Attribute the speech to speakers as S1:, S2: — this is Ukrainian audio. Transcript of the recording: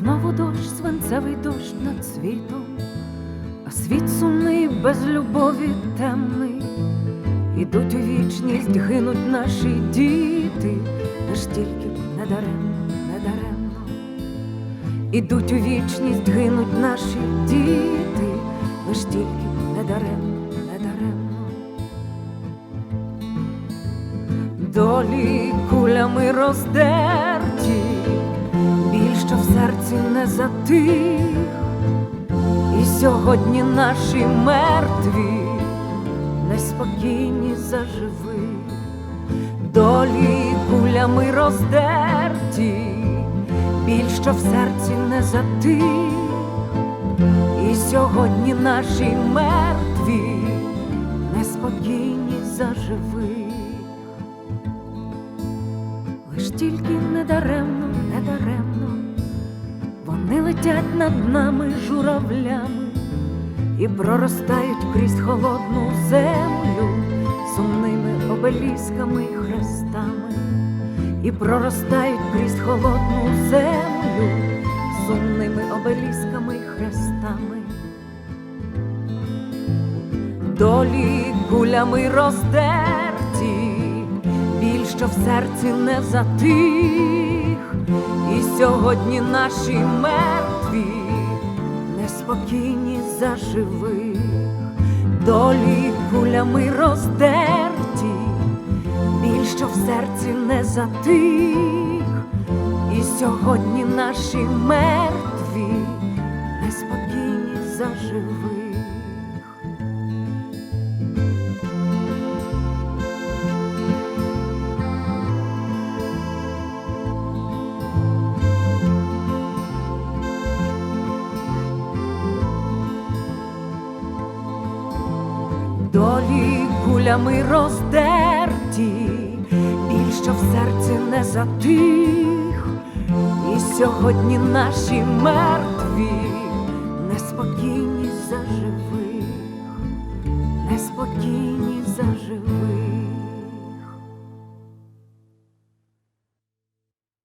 S1: Знову дощ, свинцевий дощ над світом, а світ сумний, без любові темний. Ідуть у вічність, гинуть наші діти, аж тільки б не даремно, не. Ідуть у вічність, гинуть наші діти, лиш тільки б не даремно, не даремно. Долі кулями в серці не затих, і сьогодні наші мертві, неспокійні заживи, долі кулями роздерті, біль, що в серці не затих, і сьогодні наші мертві, неспокійні заживи. Лиш тільки недаремно, недаремно, летять над нами журавлями і проростають крізь холодну землю сумними обелісками й хрестами, і проростають крізь холодну землю сумними обелісками й хрестами. Долі кулями роздерті, біль, що в серці не затих, і сьогодні наші мертві, неспокійні заживих, долі кулями роздерті, біль, що в серці не затих, і сьогодні наші мертві, неспокійні заживих. Долі кулями роздерті, біль, що в серці не затих, і сьогодні наші мертві,